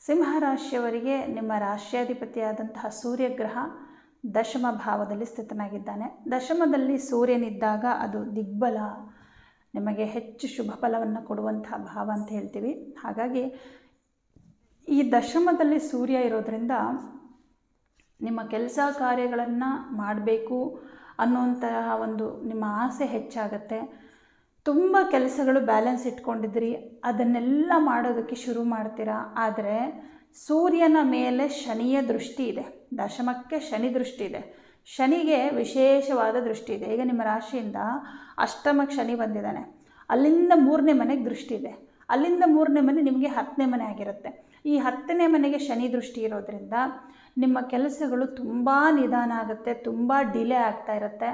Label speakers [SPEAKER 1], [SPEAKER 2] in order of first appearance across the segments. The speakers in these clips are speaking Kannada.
[SPEAKER 1] ಸಿಂಹರಾಶಿಯವರಿಗೆ ನಿಮ್ಮ ರಾಶ್ಯಾಧಿಪತಿಯಾದಂತಹ ಸೂರ್ಯಗ್ರಹ ದಶಮ ಭಾವದಲ್ಲಿ ಸ್ಥಿತನಾಗಿದ್ದಾನೆ. ದಶಮದಲ್ಲಿ ಸೂರ್ಯನಿದ್ದಾಗ ಅದು ದಿಗ್ಬಲ, ನಿಮಗೆ ಹೆಚ್ಚು ಶುಭ ಫಲವನ್ನು ಕೊಡುವಂತಹ ಭಾವ ಅಂತ ಹೇಳ್ತೀವಿ. ಹಾಗಾಗಿ ಈ ದಶಮದಲ್ಲಿ ಸೂರ್ಯ ಇರೋದರಿಂದ ನಿಮ್ಮ ಕೆಲಸ ಕಾರ್ಯಗಳನ್ನು ಮಾಡಬೇಕು ಅನ್ನುವಂತಹ ಒಂದು ನಿಮ್ಮ ಆಸೆ ಹೆಚ್ಚಾಗತ್ತೆ. ತುಂಬ ಕೆಲಸಗಳು ಬ್ಯಾಲೆನ್ಸ್ ಇಟ್ಕೊಂಡಿದ್ರಿ ಅದನ್ನೆಲ್ಲ ಮಾಡೋದಕ್ಕೆ ಶುರು ಮಾಡ್ತೀರಾ? ಆದರೆ ಸೂರ್ಯನ ಮೇಲೆ ಶನಿಯ ದೃಷ್ಟಿ ಇದೆ. ದಶಮಕ್ಕೆ ಶನಿ ದೃಷ್ಟಿ ಇದೆ. ಶನಿಗೆ ವಿಶೇಷವಾದ ದೃಷ್ಟಿ ಇದೆ. ಈಗ ನಿಮ್ಮ ರಾಶಿಯಿಂದ ಅಷ್ಟಮಕ್ಕೆ ಶನಿ ಬಂದಿದ್ದಾನೆ. ಅಲ್ಲಿಂದ ಮೂರನೇ ಮನೆಗೆ ದೃಷ್ಟಿ ಇದೆ. ಅಲ್ಲಿಂದ ಮೂರನೇ ಮನೆ ನಿಮಗೆ ಹತ್ತನೇ ಮನೆ ಆಗಿರುತ್ತೆ. ಈ ಹತ್ತನೇ ಮನೆಗೆ ಶನಿ ದೃಷ್ಟಿ ಇರೋದ್ರಿಂದ ನಿಮ್ಮ ಕೆಲಸಗಳು ತುಂಬ ನಿಧಾನ ಆಗುತ್ತೆ, ತುಂಬ ಡಿಲೇ ಆಗ್ತಾ ಇರುತ್ತೆ.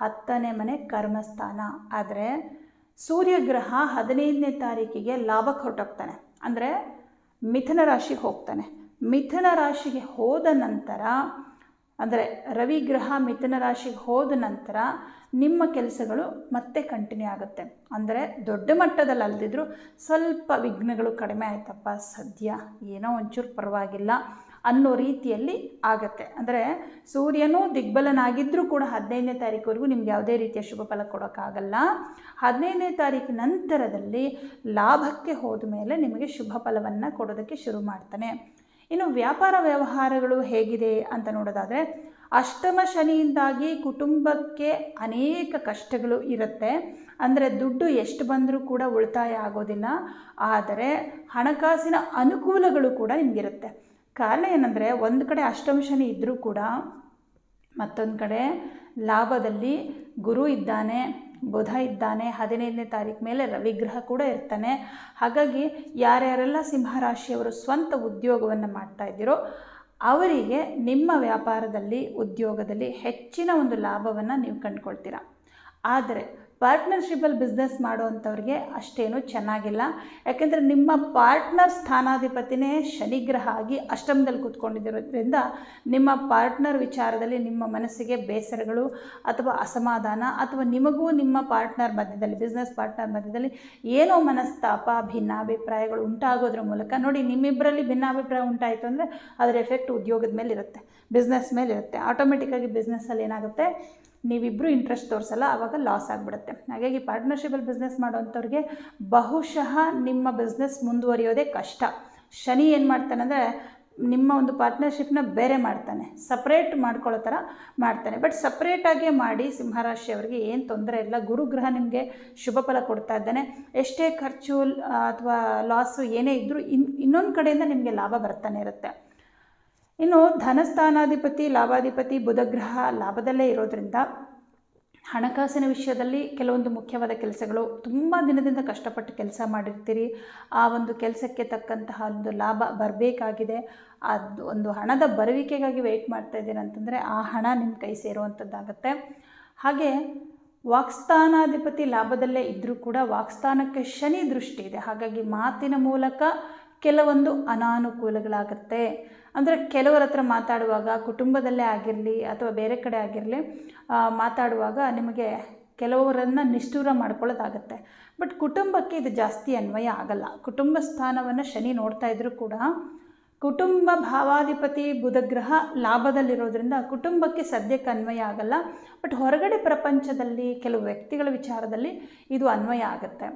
[SPEAKER 1] ಹತ್ತನೇ ಮನೆ ಕರ್ಮಸ್ಥಾನ. ಆದರೆ ಸೂರ್ಯಗ್ರಹ ಹದಿನೈದನೇ ತಾರೀಕಿಗೆ ಲಾಭಕ್ಕೆ ಹೊರಟೋಗ್ತಾನೆ ಅಂದರೆ ಮಿಥುನ ರಾಶಿಗೆ ಹೋಗ್ತಾನೆ. ಮಿಥುನ ರಾಶಿಗೆ ಹೋದ ನಂತರ, ಅಂದರೆ ರವಿಗ್ರಹ ಮಿಥುನ ರಾಶಿಗೆ ಹೋದ ನಂತರ ನಿಮ್ಮ ಕೆಲಸಗಳು ಮತ್ತೆ ಕಂಟಿನ್ಯೂ ಆಗುತ್ತೆ. ಅಂದರೆ ದೊಡ್ಡ ಮಟ್ಟದಲ್ಲಿ ಅಲ್ದಿದ್ರು ಸ್ವಲ್ಪ ವಿಘ್ನಗಳು ಕಡಿಮೆ ಆಯ್ತಪ್ಪ. ಸದ್ಯ ಏನೋ ಒಂಚೂರು ಪರವಾಗಿಲ್ಲ. ಅನ್ನೋ ರೀತಿಯಲ್ಲಿ ಆಗತ್ತೆ. ಅಂದರೆ ಸೂರ್ಯನೂ ದಿಗ್ಬಲನಾಗಿದ್ದರೂ ಕೂಡ ಹದಿನೈದನೇ ತಾರೀಕುವರೆಗೂ ನಿಮ್ಗೆ ಯಾವುದೇ ರೀತಿಯ ಶುಭ ಫಲ ಕೊಡೋಕ್ಕಾಗಲ್ಲ. ಹದಿನೈದನೇ ತಾರೀಕು ನಂತರದಲ್ಲಿ ಲಾಭಕ್ಕೆ ಹೋದ ಮೇಲೆ ನಿಮಗೆ ಶುಭ ಫಲವನ್ನು ಕೊಡೋದಕ್ಕೆ ಶುರು ಮಾಡ್ತಾನೆ. ಇನ್ನು ವ್ಯಾಪಾರ ವ್ಯವಹಾರಗಳು ಹೇಗಿದೆ ಅಂತ ನೋಡೋದಾದರೆ, ಅಷ್ಟಮ ಶನಿಯಿಂದಾಗಿ ಕುಟುಂಬಕ್ಕೆ ಅನೇಕ ಕಷ್ಟಗಳು ಇರುತ್ತೆ. ಅಂದರೆ ದುಡ್ಡು ಎಷ್ಟು ಬಂದರೂ ಕೂಡ ಉಳಿತಾಯ ಆಗೋದಿಲ್ಲ. ಆದರೆ ಹಣಕಾಸಿನ ಅನುಕೂಲಗಳು ಕೂಡ ನಿಮಗಿರುತ್ತೆ. ಕಾರಣ ಏನಂದರೆ ಒಂದು ಕಡೆ ಅಷ್ಟಮ ಶನಿ ಇದ್ದರೂ ಕೂಡ ಮತ್ತೊಂದು ಕಡೆ ಲಾಭದಲ್ಲಿ ಗುರು ಇದ್ದಾನೆ, ಬುಧ ಇದ್ದಾನೆ, ಹದಿನೈದನೇ ತಾರೀಕು ಮೇಲೆ ರವಿಗ್ರಹ ಕೂಡ ಇರ್ತಾನೆ. ಹಾಗಾಗಿ ಯಾರ್ಯಾರೆಲ್ಲ ಸಿಂಹರಾಶಿಯವರು ಸ್ವಂತ ಉದ್ಯೋಗವನ್ನು ಮಾಡ್ತಾ ಇದ್ದೀರೋ ಅವರಿಗೆ ನಿಮ್ಮ ವ್ಯಾಪಾರದಲ್ಲಿ, ಉದ್ಯೋಗದಲ್ಲಿ ಹೆಚ್ಚಿನ ಒಂದು ಲಾಭವನ್ನು ನೀವು ಕಂಡುಕೊಳ್ತೀರ. ಆದರೆ ಪಾರ್ಟ್ನರ್ಶಿಪಲ್ಲಿ ಬಿಸ್ನೆಸ್ ಮಾಡುವಂಥವ್ರಿಗೆ ಅಷ್ಟೇನು ಚೆನ್ನಾಗಿಲ್ಲ. ಯಾಕೆಂದರೆ ನಿಮ್ಮ ಪಾರ್ಟ್ನರ್ ಸ್ಥಾನಾಧಿಪತಿನೇ ಶನಿಗ್ರಹ ಆಗಿ ಅಷ್ಟಮದಲ್ಲಿ ಕೂತ್ಕೊಂಡಿರೋದ್ರಿಂದ ನಿಮ್ಮ ಪಾರ್ಟ್ನರ್ ವಿಚಾರದಲ್ಲಿ ನಿಮ್ಮ ಮನಸ್ಸಿಗೆ ಬೇಸರಗಳು ಅಥವಾ ಅಸಮಾಧಾನ ಅಥವಾ ನಿಮಗೂ ನಿಮ್ಮ ಪಾರ್ಟ್ನರ್ ಮಧ್ಯದಲ್ಲಿ, ಬಿಸ್ನೆಸ್ ಪಾರ್ಟ್ನರ್ ಮಧ್ಯದಲ್ಲಿ ಏನೋ ಮನಸ್ತಾಪ, ಭಿನ್ನಾಭಿಪ್ರಾಯಗಳು ಉಂಟಾಗೋದ್ರ ಮೂಲಕ ನೋಡಿ ನಿಮ್ಮಿಬ್ಬರಲ್ಲಿ ಭಿನ್ನಾಭಿಪ್ರಾಯ ಉಂಟಾಯಿತು ಅಂದರೆ ಅದರ ಎಫೆಕ್ಟ್ ಉದ್ಯೋಗದ ಮೇಲೆ ಇರುತ್ತೆ ಬಿಸ್ನೆಸ್ ಮೇಲೆ ಇರುತ್ತೆ ಆಟೋಮೆಟಿಕ್ಕಾಗಿ ಬಿಸ್ನೆಸ್ಸಲ್ಲಿ ಏನಾಗುತ್ತೆ? ನೀವಿಬ್ಬರು ಇಂಟ್ರೆಸ್ಟ್ ತೋರಿಸಲ್ಲ ಆವಾಗ ಲಾಸ್ ಆಗಿಬಿಡುತ್ತೆ. ಹಾಗಾಗಿ ಪಾರ್ಟ್ನರ್ಶಿಪಲ್ಲಿ ಬಿಸ್ನೆಸ್ ಮಾಡೋವಂಥವ್ರಿಗೆ ಬಹುಶಃ ನಿಮ್ಮ ಬಿಸ್ನೆಸ್ ಮುಂದುವರಿಯೋದೇ ಕಷ್ಟ. ಶನಿ ಏನು ಮಾಡ್ತಾನೆ ಅಂದರೆ ನಿಮ್ಮ ಒಂದು ಪಾರ್ಟ್ನರ್ಶಿಪ್ನ ಬೇರೆ ಮಾಡ್ತಾನೆ. ಸಪ್ರೇಟ್ ಮಾಡ್ಕೊಳ್ಳೋ ಥರ ಮಾಡ್ತಾನೆ. ಬಟ್ ಸಪ್ರೇಟಾಗೇ ಮಾಡಿ ಸಿಂಹರಾಶಿಯವರಿಗೆ ಏನು ತೊಂದರೆ ಇಲ್ಲ. ಗುರುಗ್ರಹ ನಿಮಗೆ ಶುಭ ಫಲ ಕೊಡ್ತಾ ಇದ್ದಾನೆ. ಎಷ್ಟೇ ಖರ್ಚು ಅಥವಾ ಲಾಸು ಏನೇ ಇದ್ದರೂ ಇನ್, ಇನ್ನೊಂದು ಕಡೆಯಿಂದ ನಿಮಗೆ ಲಾಭ ಬರ್ತಾನೆ ಇರುತ್ತೆ. ಇನ್ನು ಧನಸ್ಥಾನಾಧಿಪತಿ, ಲಾಭಾಧಿಪತಿ, ಬುಧಗ್ರಹ ಲಾಭದಲ್ಲೇ ಇರೋದ್ರಿಂದ ಹಣಕಾಸಿನ ವಿಷಯದಲ್ಲಿ ಕೆಲವೊಂದು ಮುಖ್ಯವಾದ ಕೆಲಸಗಳು ತುಂಬ ದಿನದಿಂದ ಕಷ್ಟಪಟ್ಟು ಕೆಲಸ ಮಾಡಿರ್ತೀರಿ. ಆ ಒಂದು ಕೆಲಸಕ್ಕೆ ತಕ್ಕಂತಹ ಒಂದು ಲಾಭ ಬರಬೇಕಾಗಿದೆ. ಅದು ಒಂದು ಹಣದ ಬರುವಿಕೆಗಾಗಿ ವೆಯ್ಟ್ ಮಾಡ್ತಾ ಇದ್ದೀರ ಅಂತಂದರೆ ಆ ಹಣ ನಿಮ್ಮ ಕೈ ಸೇರುವಂಥದ್ದಾಗತ್ತೆ ಹಾಗೆ ವಾಕ್ಸ್ಥಾನಾಧಿಪತಿ ಲಾಭದಲ್ಲೇ ಇದ್ದರೂ ಕೂಡ ವಾಕ್ಸ್ಥಾನಕ್ಕೆ ಶನಿ ದೃಷ್ಟಿ ಇದೆ. ಹಾಗಾಗಿ ಮಾತಿನ ಮೂಲಕ ಕೆಲವೊಂದು ಅನಾನುಕೂಲಗಳಾಗುತ್ತೆ. ಅಂದರೆ ಕೆಲವರ ಹತ್ರ ಮಾತಾಡುವಾಗ ಕುಟುಂಬದಲ್ಲೇ ಆಗಿರಲಿ ಅಥವಾ ಬೇರೆ ಕಡೆ ಆಗಿರಲಿ ಮಾತಾಡುವಾಗ ನಿಮಗೆ ಕೆಲವರನ್ನು ನಿಷ್ಠೂರ ಮಾಡ್ಕೊಳ್ಳೋದಾಗತ್ತೆ. ಬಟ್ ಕುಟುಂಬಕ್ಕೆ ಇದು ಜಾಸ್ತಿ ಅನ್ವಯ ಆಗಲ್ಲ. ಕುಟುಂಬ ಸ್ಥಾನವನ್ನು ಶನಿ ನೋಡ್ತಾ ಇದ್ದರೂ ಕೂಡ ಕುಟುಂಬ ಭಾವಾಧಿಪತಿ ಬುಧಗ್ರಹ ಲಾಭದಲ್ಲಿರೋದ್ರಿಂದ ಕುಟುಂಬಕ್ಕೆ ಸದ್ಯಕ್ಕೆ ಅನ್ವಯ ಆಗಲ್ಲ. ಬಟ್ ಹೊರಗಡೆ ಪ್ರಪಂಚದಲ್ಲಿ ಕೆಲವು ವ್ಯಕ್ತಿಗಳ ವಿಚಾರದಲ್ಲಿ ಇದು ಅನ್ವಯ ಆಗುತ್ತೆ.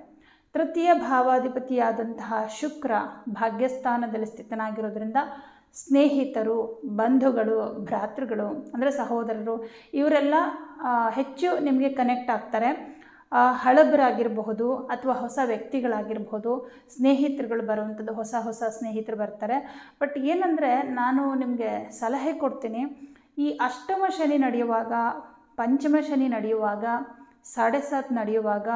[SPEAKER 1] ತೃತೀಯ ಭಾವಾಧಿಪತಿಯಾದಂತಹ ಶುಕ್ರ ಭಾಗ್ಯಸ್ಥಾನದಲ್ಲಿ ಸ್ಥಿತನಾಗಿರೋದ್ರಿಂದ ಸ್ನೇಹಿತರು, ಬಂಧುಗಳು, ಭ್ರಾತೃಗಳು, ಅಂದರೆ ಸಹೋದರರು, ಇವರೆಲ್ಲ ಹೆಚ್ಚು ನಿಮಗೆ ಕನೆಕ್ಟ್ ಆಗ್ತಾರೆ. ಹಳಬರಾಗಿರಬಹುದು ಅಥವಾ ಹೊಸ ವ್ಯಕ್ತಿಗಳಾಗಿರ್ಬೋದು ಸ್ನೇಹಿತರುಗಳು ಬರುವಂಥದ್ದು ಹೊಸ ಹೊಸ ಸ್ನೇಹಿತರು ಬರ್ತಾರೆ. ಬಟ್ ಏನಂದರೆ ನಾನು ನಿಮಗೆ ಸಲಹೆ ಕೊಡ್ತೀನಿ, ಈ ಅಷ್ಟಮ ಶನಿ ನಡೆಯುವಾಗ, ಪಂಚಮ ಶನಿ ನಡೆಯುವಾಗ, ಸಾಡೆ ಸಾತ್ ನಡೆಯುವಾಗ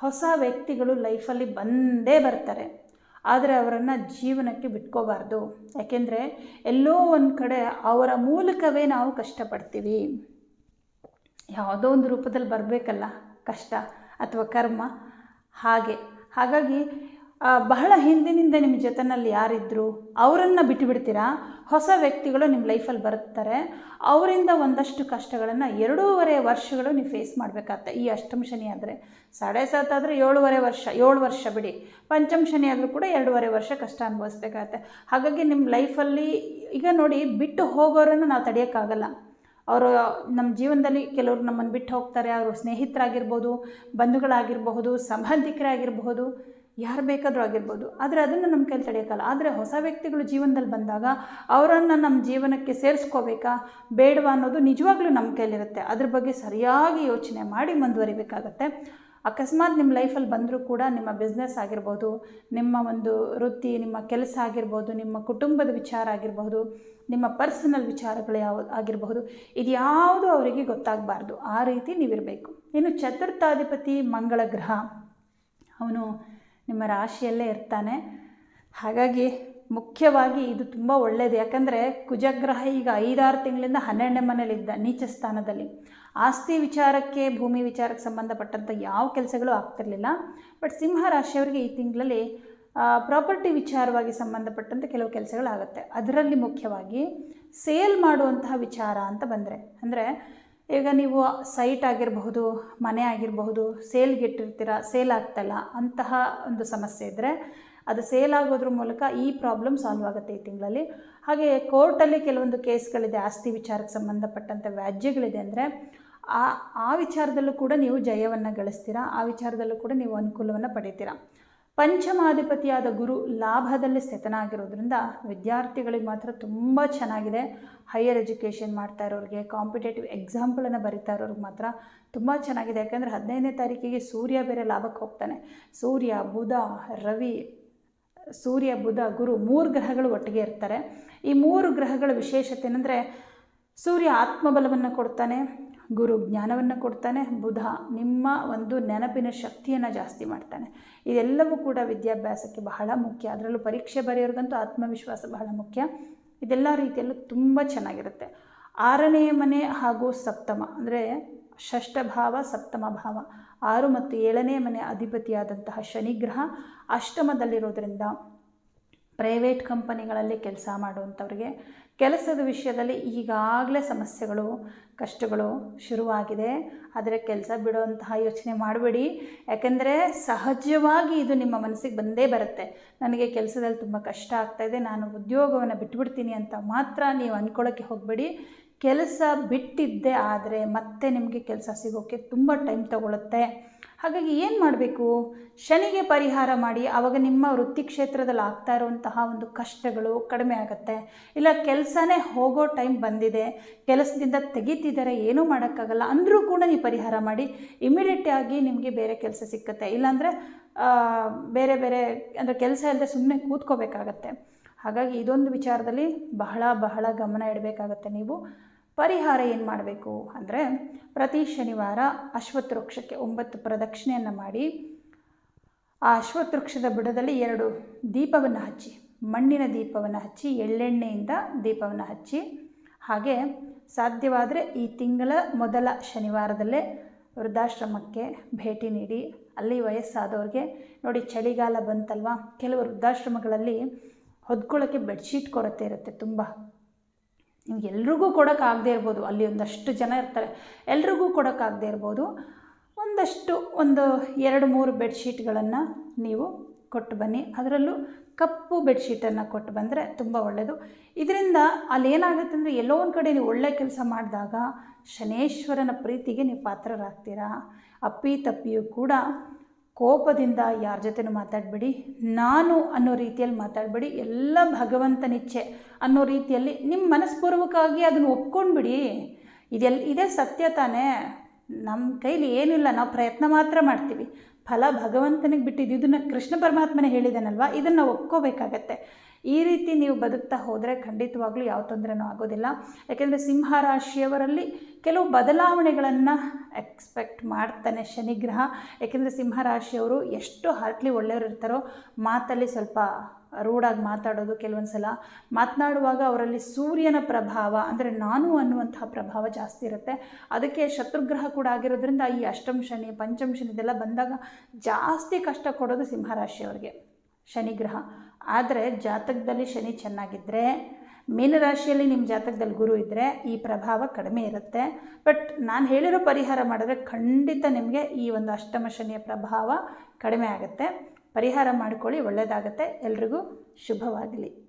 [SPEAKER 1] ಹೊಸ ವ್ಯಕ್ತಿಗಳು ಲೈಫಲ್ಲಿ ಬಂದೇ ಬರ್ತಾರೆ. ಆದರೆ ಅವರನ್ನು ಜೀವನಕ್ಕೆ ಬಿಟ್ಕೋಬಾರ್ದು. ಯಾಕೆಂದರೆ ಎಲ್ಲೋ ಒಂದು ಕಡೆ ಅವರ ಮೂಲಕವೇ ನಾವು ಕಷ್ಟಪಡ್ತೀವಿ. ಯಾವುದೋ ಒಂದು ರೂಪದಲ್ಲಿ ಬರಬೇಕಲ್ಲ ಕಷ್ಟ ಅಥವಾ ಕರ್ಮ. ಹಾಗೆ. ಹಾಗಾಗಿ ಬಹಳ ಹಿಂದಿನಿಂದ ನಿಮ್ಮ ಜೊತೆನಲ್ಲಿ ಯಾರಿದ್ರು, ಅವರನ್ನು ಬಿಟ್ಟುಬಿಡ್ತೀರಾ ಹೊಸ ವ್ಯಕ್ತಿಗಳು ನಿಮ್ಮ ಲೈಫಲ್ಲಿ ಬರುತ್ತಾರೆ ಅವರಿಂದ ಒಂದಷ್ಟು ಕಷ್ಟಗಳನ್ನು ಎರಡೂವರೆ ವರ್ಷಗಳು ನೀವು ಫೇಸ್ ಮಾಡಬೇಕಾಗತ್ತೆ. ಈ ಅಷ್ಟಮ ಶನಿ ಆದರೆ ಸಾಡೆ ಸಾತ್ ಆದರೆ ಏಳುವರೆ ವರ್ಷ, ಏಳು ವರ್ಷ ಬಿಡಿ. ಪಂಚಮ ಶನಿ ಆದರೂ ಕೂಡ ಎರಡೂವರೆ ವರ್ಷ ಕಷ್ಟ ಅನುಭವಿಸ್ಬೇಕಾಗತ್ತೆ. ಹಾಗಾಗಿ ನಿಮ್ಮ ಲೈಫಲ್ಲಿ ಈಗ ನೋಡಿ ಬಿಟ್ಟು ಹೋಗೋರನ್ನು ನಾವು ತಡೆಯೋಕ್ಕಾಗಲ್ಲ. ಅವರು ನಮ್ಮ ಜೀವನದಲ್ಲಿ ಕೆಲವರು ನಮ್ಮನ್ನು ಬಿಟ್ಟು ಹೋಗ್ತಾರೆ. ಅವರು ಸ್ನೇಹಿತರಾಗಿರ್ಬೋದು, ಬಂಧುಗಳಾಗಿರಬಹುದು, ಸಂಬಂಧಿಕರಾಗಿರಬಹುದು. ಯಾರು ಬೇಕಾದರೂ ಆಗಿರ್ಬೋದು. ಆದರೆ ಅದನ್ನು ನಮ್ಮ ಕೈಲಿ ತಡೆಯೋಕ್ಕಲ್ಲ. ಆದರೆ ಹೊಸ ವ್ಯಕ್ತಿಗಳು ಜೀವನದಲ್ಲಿ ಬಂದಾಗ ಅವರನ್ನು ನಮ್ಮ ಜೀವನಕ್ಕೆ ಸೇರಿಸ್ಕೋಬೇಕಾ, ಬೇಡವಾ ಅನ್ನೋದು ನಿಜವಾಗ್ಲೂ ನಮ್ಮ ಕೈಲಿರುತ್ತೆ. ಅದ್ರ ಬಗ್ಗೆ ಸರಿಯಾಗಿ ಯೋಚನೆ ಮಾಡಿ ಮುಂದುವರಿಬೇಕಾಗತ್ತೆ. ಅಕಸ್ಮಾತ್ ನಿಮ್ಮ ಲೈಫಲ್ಲಿ ಬಂದರೂ ಕೂಡ ನಿಮ್ಮ ಬಿಸ್ನೆಸ್ ಆಗಿರ್ಬೋದು, ನಿಮ್ಮ ಒಂದು ವೃತ್ತಿ, ನಿಮ್ಮ ಕೆಲಸ ಆಗಿರ್ಬೋದು, ನಿಮ್ಮ ಕುಟುಂಬದ ವಿಚಾರ ಆಗಿರಬಹುದು ನಿಮ್ಮ ಪರ್ಸನಲ್ ವಿಚಾರಗಳು ಯಾವ ಆಗಿರಬಹುದು ಇದು ಯಾವುದು ಅವರಿಗೆ ಗೊತ್ತಾಗಬಾರ್ದು. ಆ ರೀತಿ ನೀವಿರಬೇಕು. ಇನ್ನು ಚತುರ್ಥಾಧಿಪತಿ ಮಂಗಳ ಗ್ರಹ ಅವನು ನಿಮ್ಮ ರಾಶಿಯಲ್ಲೇ ಇರ್ತಾನೆ. ಹಾಗಾಗಿ ಮುಖ್ಯವಾಗಿ ಇದು ತುಂಬ ಒಳ್ಳೆಯದು ಯಾಕಂದರೆ ಕುಜಗ್ರಹ ಈಗ ಐದಾರು ತಿಂಗಳಿಂದ ಹನ್ನೆರಡನೇ ಮನೇಲಿದ್ದ ನೀಚ ಸ್ಥಾನದಲ್ಲಿ. ಆಸ್ತಿ ವಿಚಾರಕ್ಕೆ, ಭೂಮಿ ವಿಚಾರಕ್ಕೆ ಸಂಬಂಧಪಟ್ಟಂಥ ಯಾವ ಕೆಲಸಗಳು ಆಗ್ತಿರಲಿಲ್ಲ. ಬಟ್ ಸಿಂಹ ರಾಶಿಯವರಿಗೆ ಈ ತಿಂಗಳಲ್ಲಿ ಪ್ರಾಪರ್ಟಿ ವಿಚಾರವಾಗಿ ಸಂಬಂಧಪಟ್ಟಂಥ ಕೆಲವು ಕೆಲಸಗಳಾಗುತ್ತೆ. ಅದರಲ್ಲಿ ಮುಖ್ಯವಾಗಿ ಸೇಲ್ ಮಾಡುವಂತಹ ವಿಚಾರ ಅಂತ ಬಂದರೆ. ಅಂದರೆ ಈಗ ನೀವು ಸೈಟ್ ಆಗಿರಬಹುದು, ಮನೆ ಆಗಿರಬಹುದು ಸೇಲ್ಗೆ ಇಟ್ಟಿರ್ತೀರ ಸೇಲ್ ಆಗ್ತಲ್ಲ, ಅಂತಹ ಒಂದು ಸಮಸ್ಯೆ ಇದ್ದರೆ ಅದು ಸೇಲ್ ಆಗೋದ್ರ ಮೂಲಕ ಈ ಪ್ರಾಬ್ಲಮ್ ಸಾಲ್ವ್ ಆಗುತ್ತೆ ಈ ತಿಂಗಳಲ್ಲಿ. ಹಾಗೆ ಕೋರ್ಟಲ್ಲಿ ಕೆಲವೊಂದು ಕೇಸ್ಗಳಿದೆ ಆಸ್ತಿ ವಿಚಾರಕ್ಕೆ ಸಂಬಂಧಪಟ್ಟಂಥ ವ್ಯಾಜ್ಯಗಳಿದೆ ಅಂದರೆ ಆ ಆ ವಿಚಾರದಲ್ಲೂ ಕೂಡ ನೀವು ಜಯವನ್ನು ಗಳಿಸ್ತೀರಾ, ಆ ವಿಚಾರದಲ್ಲೂ ಕೂಡ ನೀವು ಅನುಕೂಲವನ್ನು ಪಡಿತೀರಾ. ಪಂಚಮಾಧಿಪತಿಯಾದ ಗುರು ಲಾಭದಲ್ಲಿ ಸ್ಥಿತನಾಗಿರೋದ್ರಿಂದ ವಿದ್ಯಾರ್ಥಿಗಳಿಗೆ ಮಾತ್ರ ತುಂಬ ಚೆನ್ನಾಗಿದೆ. ಹೈಯರ್ ಎಜುಕೇಷನ್ ಮಾಡ್ತಾ ಇರೋರಿಗೆ ಕಾಂಪಿಟೇಟಿವ್ ಎಕ್ಸಾಂಪಲನ್ನು ಬರಿತಾ ಇರೋರಿಗೆ ಮಾತ್ರ ತುಂಬ ಚೆನ್ನಾಗಿದೆ. ಯಾಕಂದರೆ ಹದಿನೈದನೇ ತಾರೀಕಿಗೆ ಸೂರ್ಯ ಬೇರೆ ಲಾಭಕ್ಕೆ ಹೋಗ್ತಾನೆ. ಸೂರ್ಯ, ಬುಧ, ರವಿ, ಸೂರ್ಯ, ಬುಧ, ಗುರು ಮೂರು ಗ್ರಹಗಳು ಒಟ್ಟಿಗೆ ಇರ್ತಾರೆ. ಈ ಮೂರು ಗ್ರಹಗಳ ವಿಶೇಷತೆ ಏನಂದರೆ ಸೂರ್ಯ ಆತ್ಮಬಲವನ್ನು ಕೊಡ್ತಾನೆ. ಗುರು ಜ್ಞಾನವನ್ನು ಕೊಡ್ತಾನೆ, ಬುಧ ನಿಮ್ಮ ಒಂದು ನೆನಪಿನ ಶಕ್ತಿಯನ್ನು ಜಾಸ್ತಿ ಮಾಡ್ತಾನೆ. ಇದೆಲ್ಲವೂ ಕೂಡ ವಿದ್ಯಾಭ್ಯಾಸಕ್ಕೆ ಬಹಳ ಮುಖ್ಯ. ಅದರಲ್ಲೂ ಪರೀಕ್ಷೆ ಬರೆಯೋರಿಗಂತೂ ಆತ್ಮವಿಶ್ವಾಸ ಬಹಳ ಮುಖ್ಯ. ಇದೆಲ್ಲ ರೀತಿಯಲ್ಲೂ ತುಂಬ ಚೆನ್ನಾಗಿರುತ್ತೆ. ಆರನೇ ಮನೆ ಹಾಗೂ ಸಪ್ತಮ ಅಂದರೆ ಷಷ್ಠ ಭಾವ, ಸಪ್ತಮ ಭಾವ. ಆರು ಮತ್ತು ಏಳನೇ ಮನೆ ಅಧಿಪತಿಯಾದಂತಹ ಶನಿಗ್ರಹ ಅಷ್ಟಮದಲ್ಲಿರೋದ್ರಿಂದ ಪ್ರೈವೇಟ್ ಕಂಪನಿಗಳಲ್ಲಿ ಕೆಲಸ ಮಾಡುವಂಥವ್ರಿಗೆ ಕೆಲಸದ ವಿಷಯದಲ್ಲಿ ಈಗಾಗಲೇ ಸಮಸ್ಯೆಗಳು, ಕಷ್ಟಗಳು ಶುರುವಾಗಿದೆ. ಆದರೆ ಕೆಲಸ ಬಿಡುವಂತಹ ಯೋಚನೆ ಮಾಡಬೇಡಿ. ಯಾಕೆಂದರೆ ಸಹಜವಾಗಿ ಇದು ನಿಮ್ಮ ಮನಸ್ಸಿಗೆ ಬಂದೇ ಬರುತ್ತೆ. ನನಗೆ ಕೆಲಸದಲ್ಲಿ ತುಂಬ ಕಷ್ಟ ಆಗ್ತಾಯಿದೆ ನಾನು ಉದ್ಯೋಗವನ್ನು ಬಿಟ್ಬಿಡ್ತೀನಿ ಅಂತ ಮಾತ್ರ ನೀವು ಅಂದ್ಕೊಳ್ಳೋಕ್ಕೆ ಹೋಗಬೇಡಿ. ಕೆಲಸ ಬಿಟ್ಟಿದ್ದೆ ಆದರೆ ಮತ್ತೆ ನಿಮಗೆ ಕೆಲಸ ಸಿಗೋಕ್ಕೆ ತುಂಬ ಟೈಮ್ ತಗೊಳುತ್ತೆ. ಹಾಗಾಗಿ ಏನು ಮಾಡಬೇಕು? ಶನಿಗೆ ಪರಿಹಾರ ಮಾಡಿ ಆವಾಗ ನಿಮ್ಮ ವೃತ್ತಿ ಕ್ಷೇತ್ರದಲ್ಲಿ ಆಗ್ತಾ ಇರುವಂತಹ ಒಂದು ಕಷ್ಟಗಳು ಕಡಿಮೆ ಆಗುತ್ತೆ. ಇಲ್ಲ ಕೆಲಸನೇ ಹೋಗೋ ಟೈಮ್ ಬಂದಿದೆ. ಕೆಲಸದಿಂದ ತೆಗೀತಿದ್ದಾರೆ, ಏನೂ ಮಾಡೋಕ್ಕಾಗಲ್ಲ. ಅಂದರೂ ಕೂಡ ನೀವು ಪರಿಹಾರ ಮಾಡಿ ಇಮಿಡಿಯೇಟ್ ಆಗಿ ನಿಮಗೆ ಬೇರೆ ಕೆಲಸ ಸಿಕ್ಕತ್ತೆ. ಇಲ್ಲಾಂದರೆ ಬೇರೆ ಬೇರೆ, ಅಂದರೆ ಕೆಲಸ ಇಲ್ಲದೆ ಸುಮ್ಮನೆ ಕೂತ್ಕೋಬೇಕಾಗತ್ತೆ. ಹಾಗಾಗಿ ಇದೊಂದು ವಿಚಾರದಲ್ಲಿ ಬಹಳ ಬಹಳ ಗಮನ ಇಡಬೇಕಾಗತ್ತೆ ನೀವು. ಪರಿಹಾರ ಏನು ಮಾಡಬೇಕು ಅಂದರೆ ಪ್ರತಿ ಶನಿವಾರ ಅಶ್ವತ್ಥ ವೃಕ್ಷಕ್ಕೆ ಒಂಬತ್ತು ಪ್ರದಕ್ಷಿಣೆಯನ್ನು ಮಾಡಿ, ಆ ಅಶ್ವತ್ಥ ವೃಕ್ಷದ ಬುಡದಲ್ಲಿ ಎರಡು ದೀಪವನ್ನು ಹಚ್ಚಿ, ಮಣ್ಣಿನ ದೀಪವನ್ನು ಹಚ್ಚಿ, ಎಳ್ಳೆಣ್ಣೆಯಿಂದ ದೀಪವನ್ನು ಹಚ್ಚಿ, ಹಾಗೆ ಸಾಧ್ಯವಾದರೆ ಈ ತಿಂಗಳ ಮೊದಲ ಶನಿವಾರದಲ್ಲೇ ವೃದ್ಧಾಶ್ರಮಕ್ಕೆ ಭೇಟಿ ನೀಡಿ, ಅಲ್ಲಿ ವಯಸ್ಸಾದವ್ರಿಗೆ ನೋಡಿ ಚಳಿಗಾಲ ಬಂತಲ್ವಾ, ಕೆಲವು ವೃದ್ಧಾಶ್ರಮಗಳಲ್ಲಿ ಹೊದ್ಕೊಳ್ಳೋಕ್ಕೆ ಬೆಡ್ಶೀಟ್ ಕೊರತೆ ಇರುತ್ತೆ ತುಂಬ. ನಿಮ್ಗೆ ಎಲ್ರಿಗೂ ಕೊಡೋಕ್ಕಾಗದೇ ಇರ್ಬೋದು. ಅಲ್ಲಿ ಒಂದಷ್ಟು ಜನ ಇರ್ತಾರೆ. ಎಲ್ರಿಗೂ ಕೊಡೋಕ್ಕಾಗದೇ ಇರ್ಬೋದು. ಒಂದಷ್ಟು, ಒಂದು ಎರಡು, ಮೂರು ಬೆಡ್ಶೀಟ್ಗಳನ್ನು ನೀವು ಕೊಟ್ಟು ಬನ್ನಿ. ಅದರಲ್ಲೂ ಕಪ್ಪು ಬೆಡ್ಶೀಟನ್ನು ಕೊಟ್ಟು ಬಂದರೆ ತುಂಬ ಒಳ್ಳೆಯದು. ಇದರಿಂದ ಅಲ್ಲಿ ಏನಾಗುತ್ತೆ ಅಂದರೆ ಎಲ್ಲೋ ಒಂದು ಕಡೆ ನೀವು ಒಳ್ಳೆ ಕೆಲಸ ಮಾಡಿದಾಗ ಶನೇಶ್ವರನ ಪ್ರೀತಿಗೆ ನೀವು ಪಾತ್ರರಾಗ್ತೀರಾ. ಅಪ್ಪಿ, ತಪ್ಪಿಯೂ ಕೂಡ ಕೋಪದಿಂದ ಯಾರ ಜೊತೆನೂ ಮಾತಾಡಬೇಡಿ. ನಾನು ಅನ್ನೋ ರೀತಿಯಲ್ಲಿ ಮಾತಾಡಬೇಡಿ. ಎಲ್ಲ ಭಗವಂತನಿಚ್ಛೆ ಅನ್ನೋ ರೀತಿಯಲ್ಲಿ ನಿಮ್ಮ ಮನಸ್ಪೂರ್ವಕವಾಗಿ ಅದನ್ನು ಒಪ್ಕೊಂಡ್ಬಿಡಿ. ಇದೆಲ್ಲ ಇದೇ ಸತ್ಯ ತಾನೇ. ನಮ್ಮ ಕೈಲಿ ಏನಿಲ್ಲ ನಾವು ಪ್ರಯತ್ನ ಮಾತ್ರ ಮಾಡ್ತೀವಿ. ಫಲ ಭಗವಂತನಿಗೆ ಬಿಟ್ಟಿದ್ದು ಇದನ್ನು ಕೃಷ್ಣ ಪರಮಾತ್ಮನೇ ಹೇಳಿದಾನಲ್ವ? ಇದನ್ನು ಒಪ್ಕೋಬೇಕಾಗತ್ತೆ. ಈ ರೀತಿ ನೀವು ಬದುಕ್ತಾ ಹೋದರೆ ಖಂಡಿತವಾಗ್ಲೂ ಯಾವ ತೊಂದರೆನೂ ಆಗೋದಿಲ್ಲ. ಯಾಕೆಂದರೆ ಸಿಂಹ ರಾಶಿಯವರಲ್ಲಿ ಕೆಲವು ಬದಲಾವಣೆಗಳನ್ನು ಎಕ್ಸ್ಪೆಕ್ಟ್ ಮಾಡ್ತಾನೆ ಶನಿಗ್ರಹ. ಯಾಕೆಂದರೆ ಸಿಂಹ ರಾಶಿಯವರು ಎಷ್ಟು ಹಾರ್ಟ್ಲಿ ಒಳ್ಳೆಯವರು ಇರ್ತಾರೋ ಮಾತಲ್ಲಿ ಸ್ವಲ್ಪ ರೂಢಾಗಿ ಮಾತಾಡೋದು ಕೆಲವೊಂದು ಸಲ ಮಾತನಾಡುವಾಗ ಅವರಲ್ಲಿ ಸೂರ್ಯನ ಪ್ರಭಾವ, ಅಂದರೆ ನಾನು ಅನ್ನುವಂತಹ ಪ್ರಭಾವ ಜಾಸ್ತಿ ಇರುತ್ತೆ. ಅದಕ್ಕೆ ಶತ್ರುಗ್ರಹ ಕೂಡ ಆಗಿರೋದ್ರಿಂದ ಈ ಅಷ್ಟಮ ಶನಿ ಪಂಚಮ ಶನಿ ಇದೆಲ್ಲ ಬಂದಾಗ ಜಾಸ್ತಿ ಕಷ್ಟ ಕೊಡೋದು ಸಿಂಹರಾಶಿಯವರಿಗೆ ಶನಿಗ್ರಹ. ಆದರೆ ಜಾತಕದಲ್ಲಿ ಶನಿ ಚೆನ್ನಾಗಿದ್ದರೆ ಮೀನರಾಶಿಯಲ್ಲಿ ನಿಮ್ಮ ಜಾತಕದಲ್ಲಿ ಗುರು ಇದ್ದರೆ ಈ ಪ್ರಭಾವ ಕಡಿಮೆ ಇರುತ್ತೆ. ಬಟ್ ನಾನು ಹೇಳಿರೋ ಪರಿಹಾರ ಮಾಡಿದ್ರೆ ಖಂಡಿತ ನಿಮಗೆ ಈ ಒಂದು ಅಷ್ಟಮ ಶನಿಯ ಪ್ರಭಾವ ಕಡಿಮೆ ಆಗುತ್ತೆ. ಪರಿಹಾರ ಮಾಡಿಕೊಳ್ಳಿ ಒಳ್ಳೆಯದಾಗುತ್ತೆ ಎಲ್ರಿಗೂ ಶುಭವಾಗಲಿ.